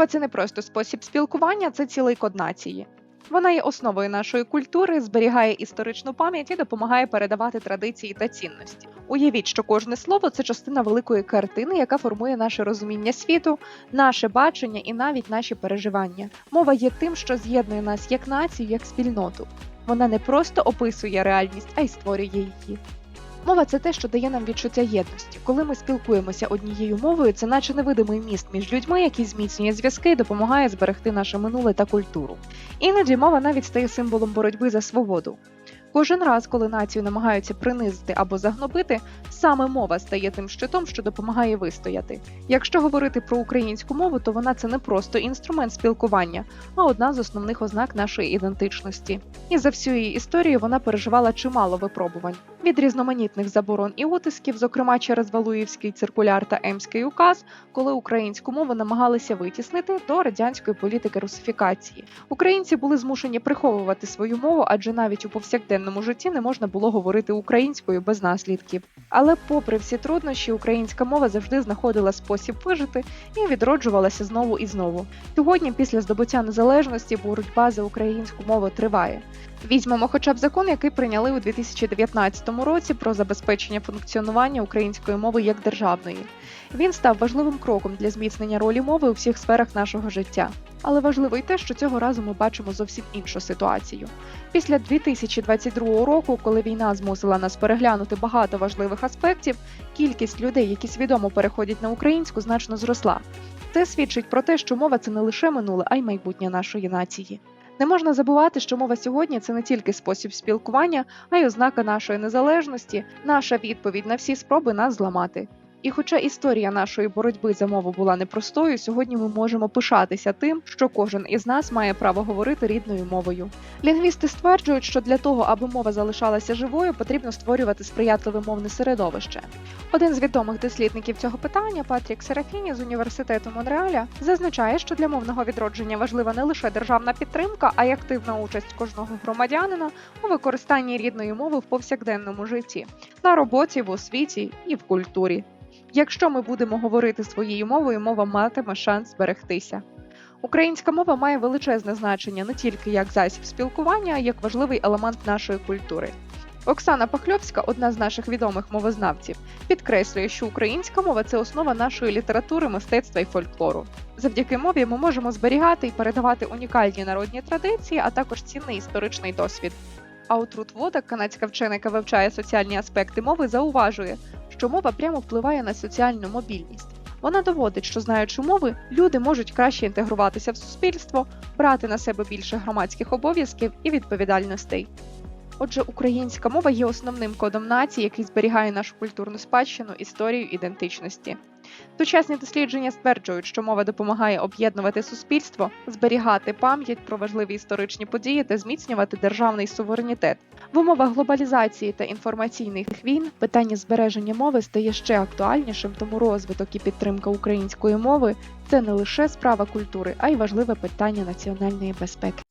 Мова це не просто спосіб спілкування, це цілий код нації. Вона є основою нашої культури, зберігає історичну пам'ять і допомагає передавати традиції та цінності. Уявіть, що кожне слово це частина великої картини, яка формує наше розуміння світу, наше бачення і навіть наші переживання. Мова є тим, що з'єднує нас як націю, як спільноту. Вона не просто описує реальність, а й створює її. Мова це те, що дає нам відчуття єдності. Коли ми спілкуємося однією мовою, це наче невидимий міст між людьми, який зміцнює зв'язки і допомагає зберегти наше минуле та культуру. Іноді мова навіть стає символом боротьби за свободу. Кожен раз, коли націю намагаються принизити або загнобити, саме мова стає тим щитом, що допомагає вистояти. Якщо говорити про українську мову, то вона це не просто інструмент спілкування, а одна з основних ознак нашої ідентичності. І за всю її історію вона переживала чимало випробувань від різноманітних заборон і утисків, зокрема через Валуївський циркуляр та Емський указ, коли українську мову намагалися витіснити до радянської політики русифікації. Українці були змушені приховувати свою мову, адже навіть у повсякденному житті не можна було говорити українською без наслідків. Але, попри всі труднощі, українська мова завжди знаходила спосіб вижити і відроджувалася знову і знову. Сьогодні, після здобуття незалежності, боротьба за українську мову триває. Візьмемо хоча б закон, який прийняли у 2019 році про забезпечення функціонування української мови як державної. Він став важливим кроком для зміцнення ролі мови у всіх сферах нашого життя. Але важливо й те, що цього разу ми бачимо зовсім іншу ситуацію. Після 2022 року, коли війна змусила нас переглянути багато важливих аспектів, кількість людей, які свідомо переходять на українську, значно зросла. Це свідчить про те, що мова це не лише минуле, а й майбутнє нашої нації. Не можна забувати, що мова сьогодні це не тільки спосіб спілкування, а й ознака нашої незалежності, наша відповідь на всі спроби нас зламати. І хоча історія нашої боротьби за мову була непростою, сьогодні ми можемо пишатися тим, що кожен із нас має право говорити рідною мовою. Лінгвісти стверджують, що для того, аби мова залишалася живою, потрібно створювати сприятливе мовне середовище. Один з відомих дослідників цього питання, Патрік Серафіні з університету Монреаля, зазначає, що для мовного відродження важлива не лише державна підтримка, а й активна участь кожного громадянина у використанні рідної мови в повсякденному житті, на роботі, в освіті і в культурі. Якщо ми будемо говорити своєю мовою, мова матиме шанс зберегтися. Українська мова має величезне значення не тільки як засіб спілкування, а як важливий елемент нашої культури. Оксана Пахльовська, одна з наших відомих мовознавців, підкреслює, що українська мова це основа нашої літератури, мистецтва і фольклору. Завдяки мові ми можемо зберігати і передавати унікальні народні традиції, а також цінний історичний досвід. Аутрут Вода, канадська вчена, яка вивчає соціальні аспекти мови, зауважує, що мова прямо впливає на соціальну мобільність. Вона доводить, що знаючи мови, люди можуть краще інтегруватися в суспільство, брати на себе більше громадських обов'язків і відповідальностей. Отже, українська мова є основним кодом нації, який зберігає нашу культурну спадщину, історію ідентичності. Сучасні дослідження стверджують, що мова допомагає об'єднувати суспільство, зберігати пам'ять про важливі історичні події та зміцнювати державний суверенітет. В умовах глобалізації та інформаційних війн питання збереження мови стає ще актуальнішим, тому розвиток і підтримка української мови це не лише справа культури, а й важливе питання національної безпеки.